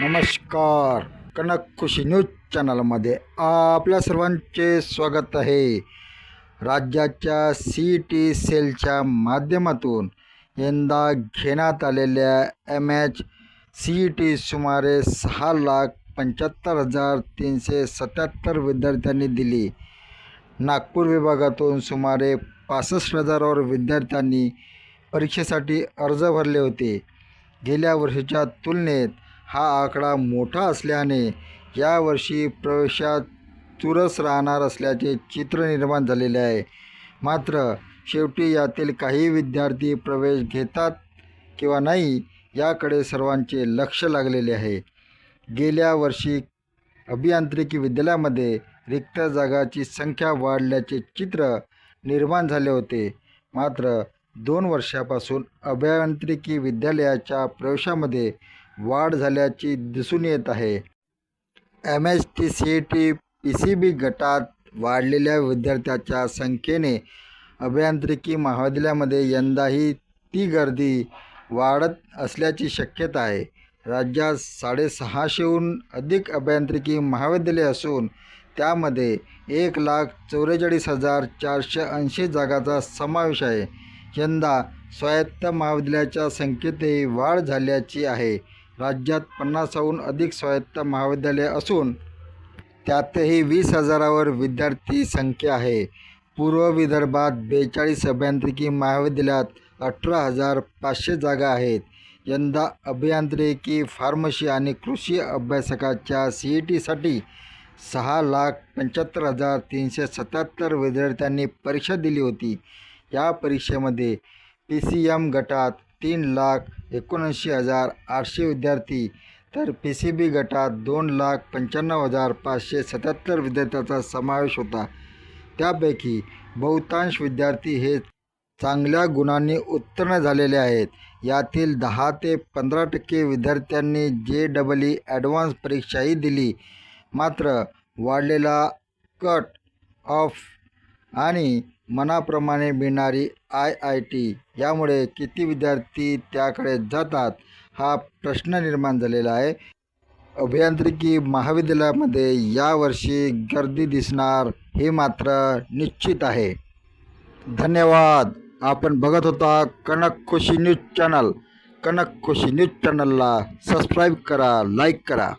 नमस्कार. कनक खुशी न्यूज चॅनलमध्ये आपल्या सर्वांचे स्वागत आहे. राज्याच्या सी टी सेलच्या माध्यमातून यंदा घेण्यात आलेल्या एम एच सी टी सुमारे सहा लाख पंच्याहत्तर हजार तीनशे सत्याहत्तर विद्यार्थ्यांनी दिली. नागपूर विभागातून सुमारे पासष्ट हजारावर विद्यार्थ्यांनी परीक्षेसाठी अर्ज भरले होते. गेल्या वर्षीच्या तुलनेत हा आकडा मोठा असल्याने यावर्षी प्रवेशात चुरस राहणार असल्याचे चित्र निर्माण झालेले आहे. मात्र शेवटी यातील काही विद्यार्थी प्रवेश घेतात किंवा नाही याकडे सर्वांचे लक्ष लागलेले आहे. गेल्या वर्षी अभियांत्रिकी विद्यालयामध्ये रिक्त जागाची संख्या वाढल्याचे चित्र निर्माण झाले होते. मात्र दोन वर्षापासून अभियांत्रिकी विद्यालयाच्या प्रवेशामध्ये वाढ झाल्याची दिसून येत आहे. M H T C T P C B गटात वाढलेल्या विद्यार्थ्याच्या संख्येने अभियांत्रिकी महाविद्यालयामध्ये यंदाही ती गर्दी वाढत असल्याची शक्यता आहे. राज्यात साडेसहाशेहून अधिक अभियांत्रिकी महाविद्यालये असून त्यामध्ये एक लाख चौवेचाळीस हजार चारशे ऐंशी जागाचा समावेश आहे. यंदा स्वायत्त महाविद्यालयाच्या संख्येतही वाढ झाल्याची आहे. राज्यात पन्नासाहून अधिक स्वायत्त महाविद्यालये असून त्यातही वीस हजारावर विद्यार्थी संख्या आहे. पूर्व विदर्भात बेचाळीस अभियांत्रिकी महाविद्यालयात अठरा हजार पाचशे जागा आहेत. यंदा अभियांत्रिकी फार्मसी आणि कृषी अभ्यासकाच्या सी ई टीसाठी सहा लाख पंच्याहत्तर हजार तीनशे सत्याहत्तर विद्यार्थ्यांनी परीक्षा दिली होती. या परीक्षेमध्ये पी सी एम गटात तीन लाख एकोणऐंशी हजार आठशे विद्यार्थी तर पी सी बी गटात दोन लाख पंच्याण्णव हजार पाचशे सत्याहत्तर विद्यार्थ्यांचा समावेश होता. त्यापैकी बहुतांश विद्यार्थी हे चांगल्या गुणांनी उत्तीर्ण झालेले आहेत. यातील दहा ते पंधरा टक्के विद्यार्थ्यांनी जे डबल ई ॲडव्हान्स परीक्षाही दिली. मात्र वाढलेला कट ऑफ आणि मनाप्रमाणे मिळणारी आय आय टी यामुळे किती विद्यार्थी त्याकडे जातात हा प्रश्न निर्माण झालेला आहे. अभियांत्रिकी महाविद्यालयामध्ये यावर्षी गर्दी दिसणार हे मात्र निश्चित आहे. धन्यवाद. आपण बघत होता Kanak Khushi news channel. Kanak Khushi news चॅनलला सबस्क्राईब करा लाईक करा.